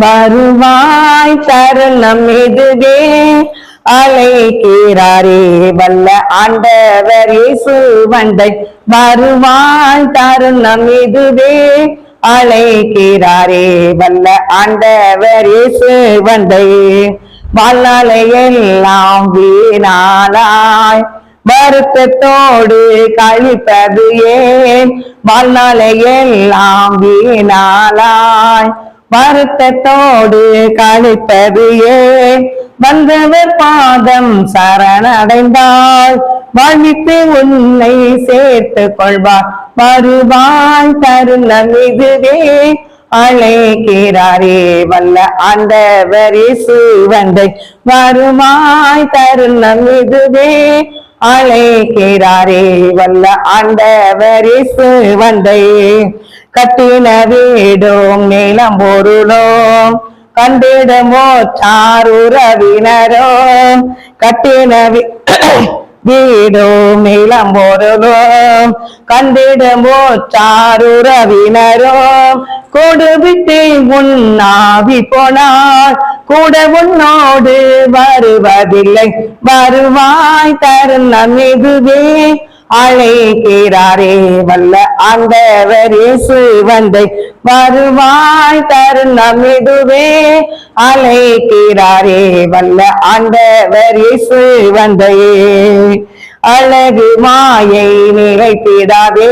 வருவாய் தருணம் இதுவே. அழைக்கிறாரே வல்ல ஆண்டவர் இயேசு வந்தை. வருவாய் தருணம் இதுவே. அழைக்கிறாரே வல்ல ஆண்டவர் இயேசு வந்தை. வாழ்நாளை எல்லாம் வீணாலாய் வருத்தத்தோடு கழிப்பது ஏன்? வாழ்நாளை எல்லாம் வீணாலாய் வருத்தத்தோடு கழிப்பது ஏன் வந்தவர் பாதம் சரணடைந்தாள் வாழ்வித்து உன்னை சேர்த்து கொள்வார். வருவாய் தருணம் இதுவே. அழைக்கிறாரே வல்ல அந்த வரி வந்தை வருவாய் தருணம் இதுவே. அழைக்கிறாரே வல்ல ஆண்டவர் இயேசு வந்தை. கட்டின வீடும் நீளம் பொருளும் கண்டிடமோ சாருறவினரோ கட்டின வீடும் நீளம் பொருளும் கண்டிடமோ சாருறவினரும் கொடுவிட்டு உன்னாவி போனார் கூட உன்னோடு வருவதில்லை. வருவாய் தருணம் இதுவே. அழைக்கிறாரே வல்ல ஆண்டவர் இயேசு வந்தை. வருவாய் தருணம் இதுவே. அழைக்கிறாரே வல்ல ஆண்டவர் இயேசு வந்தை. அழகு மாயை நிலைத்திடாதே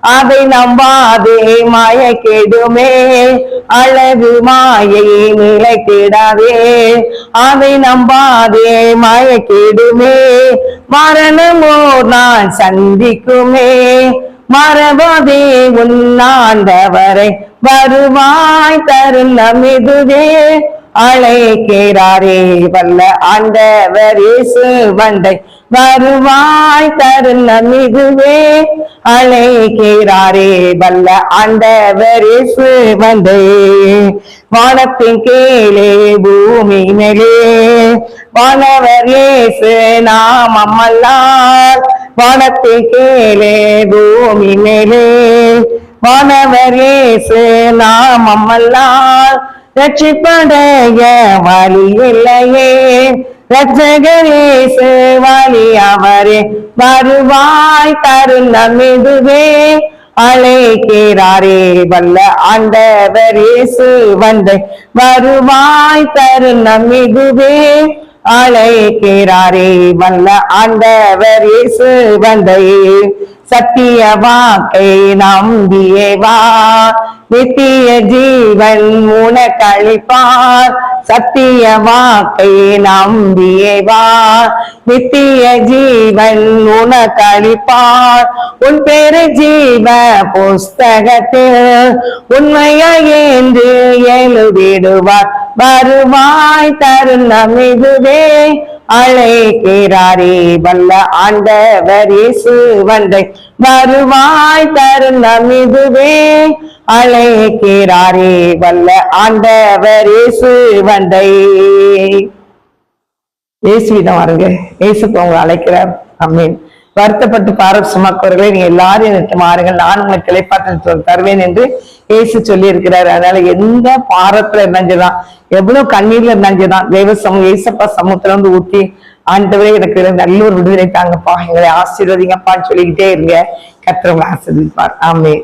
அதை நம்பாதே மாய கெடுமே. அழகு மாயை நிலைத்திடாதே அதை நம்பாதே மாய கெடுமே. மரணமோ நான் சந்திக்குமே. மறவாதே உன்னாண்டவரை வருவாய் தருணம் இதுவே. அழைக்கிறாரே வல்ல ஆண்டவர் இயேசு வந்தை. வருவாய் தருணம் இதுவே. அழைக்கிறாரே வல்ல ஆண்டவர் இயேசு வந்தை. வானத்தின் கீழே பூமி மேலே. வானவர் இயேசு நாம் அம்மல்லார் வானத்தின் கீழே பூமி மேலே. வானவர் இயேசு நாம் அம்மல்லார் ரட்சிப்படைய வழி இல்லையே ரட்சகரேசு வழி அவரே வருவாய் தருணம் இதுவே. அழைக்கிறாரே வல்ல ஆண்டவர் இயேசு வந்தை வருவாய் தருணம் இதுவே. அழைக்கிறாரே வல்ல ஆண்டவர் இயேசு வந்தை சத்திய வாக்கை நம்பியேவா நித்திய ஜீவன் உனக்களிப்பார். சத்திய வாக்கை நம்பியேவா நித்திய ஜீவன் உனக்களிப்பார். உன் பேரு ஜீவ புஸ்தகத்தில் உண்மையாய் என்று எழுதிடுவார். வருவாய் தருணம் இதுவே. அழைக்கிறாரே வல்ல ஆண்டவர் இயேசு வந்தை வருவாய் தருணம் இதுவே. அழைக்கிறாரே வல்ல ஆண்டவர் இயேசு வந்தை. இயேசுவிடம் வாருங்க இயேசுக்கு உங்களை அழைக்கிறார் அம்மீன் வருத்தப்பட்டு பார சுமக்கவர்களே நீ எல்லாரும் எனக்கு மாறுங்கள். நான் உங்களை இலைப்பாற்றல் தருவேன் என்று இயேசு சொல்லி இருக்கிறார் அதனால எந்த பாரத்துல இருந்தாஞ்சுதான் எவ்வளவு கண்ணீர்ல இருந்தாஞ்சுதான் தெய்வ சமூக ஏசப்பா சமூகத்துல வந்து ஊத்தி ஆண்டவரே எனக்கு நல்ல ஒரு விடுதலை தாங்கப்பா. எங்களை ஆசீர்வதிங்கப்பான்னு சொல்லிக்கிட்டே இருங்க. கத்திரவங்களை ஆசீர்வதிப்பார். ஆமே